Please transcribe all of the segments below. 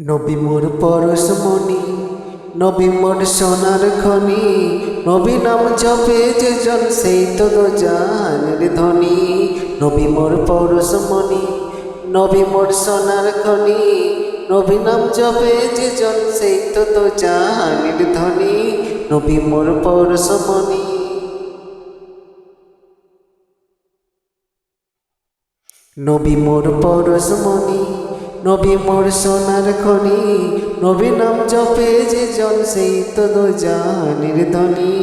নবী মোর পরশমণি নবী মোর সোনার খনি, নবী নাম জপে যে জন সেই তো জানের ধ্বনি নবী মোর পরশমণি নবী মোর সোনার খনি, নবী নাম জপে যে জন সেই তো জানের ধ্বনি নবী মোর পরশমণি নবী মোর পরশমণি নবী মোর সোনার খনি, নবী নাম জপে যে জন, সেই তো জানির ধনি।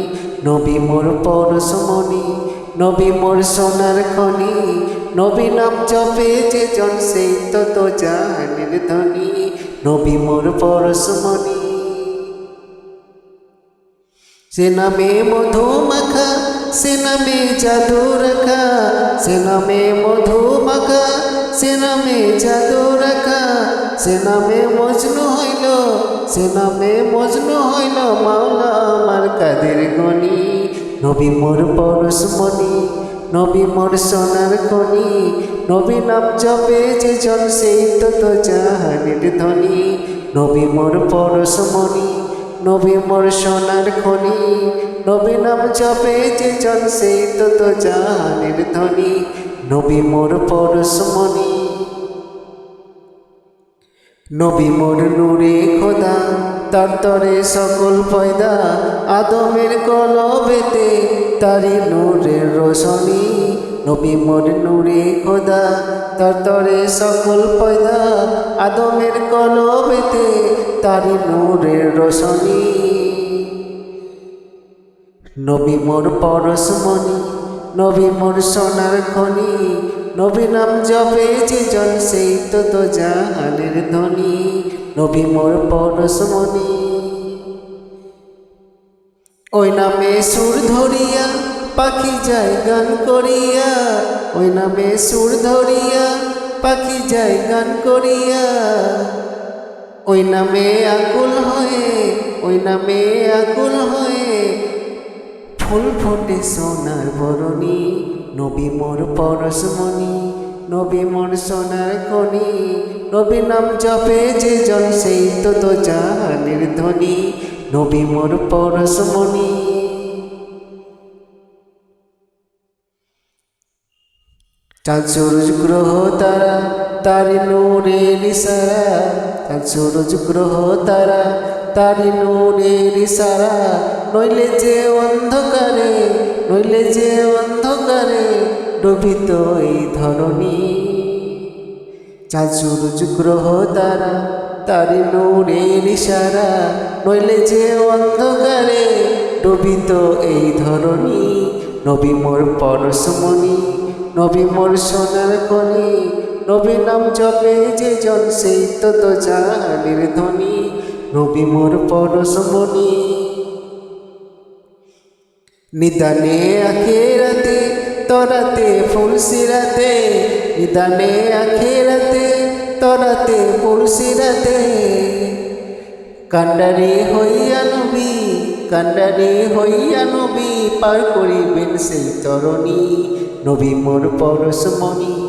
নবী মোর পরশমণি, নবী মোর সোনার খনি, নবী নাম জপে যে জন, সেই তো জানির ধনি। নবী মোর পরশমণি। সে নামে মধু মাখা, সে নামে জাদু রাখা, সে নামে মধু মাখা সে নামে জাদু রাখা, সে নামে মজনু হইল, সে নামে মজনু হইল মাওলা আমার কাদের গনি। নবী মোর পরশমণি নবী মোর সোনার খনি, নবী নাম জপে যে জন সেই তো জাহানের ধ্বনি নবী মোর পরশমণি নবী মোর সোনার খনি, নবী নাম জপে যে জন সেই তো তো জাহানের ধ্বনি নবী মোর পরশমণি। নবী মোর নূরে খোদা, তার তরে সকল পয়দা আদমের কলবেতে তারি নূরের রোশনী। নবী মোর নূরে খোদা, তার তরে সকল পয়দা আদমের কলবেতে তারি নূরের রোশনী। নবী মোর পরশমণি নবী মোর সোনার খনি, নবী নাম জপে যে জন সেই তো তো জাহানের ধ্বনি। নবী মোর পরশমণি। ওই নামে সুর ধরিয়া পাখি যায় গান করিয়া, ওই নামে সুর ধরিয়া পাখি যায় গান করিয়া। ওই নামে আকুল হয়ে, ওই নামে আকুল হয়ে ফুল ফোটে সোনার বরণী, নবী মোর পরশমণি, নবী মোর সোনার খনি নবী নাম জপে যে জন সেই তো তো জাহানের ধ্বনি, নবী মোর পরশমণি। চাঁদ সূরজ গ্রহ তারা, তারি নূরের ইশারা সূরজ গ্রহ তারা, তারি নূরের ইশারা নইলে যে অন্ধকারে, নইলে যে অন্ধকারে ডুবিত এই ধরণী। চাঁদ সূরজ গ্রহ তারা, তারি নূরের ইশারা নইলে যে অন্ধকারে ডুবিত এই ধরণী। নবী মোর পরশমণি, নবী মোর সোনার কনি নবী নাম জপে যে জন, সেই তো তো জাহানের ধ্বনি। নবী মোর পরশমণি নিদানে আখেরাতে, তরাতে, ফুলসিরাতে, নিদানে আখেরাতে, তরাতে, ফুলসিরাতে। কান্ডারে হইয়া নবী কান্ডারে হইয়া নবী, পার করিবেন সেই তরণী। নবী মোর পরশমণি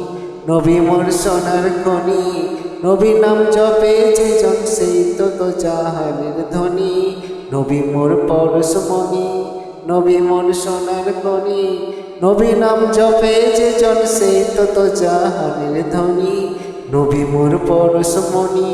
নবী মোর সোনার খনি। নবী নাম জপে যে জন সেই তো তো জাহানের ধ্বনি নবী মোর পরশমণি, নবী মোর সোনার খনি। নবী নাম জপে যে জন সেই তো তো জাহানের ধ্বনি নবী মোর পরশমণি।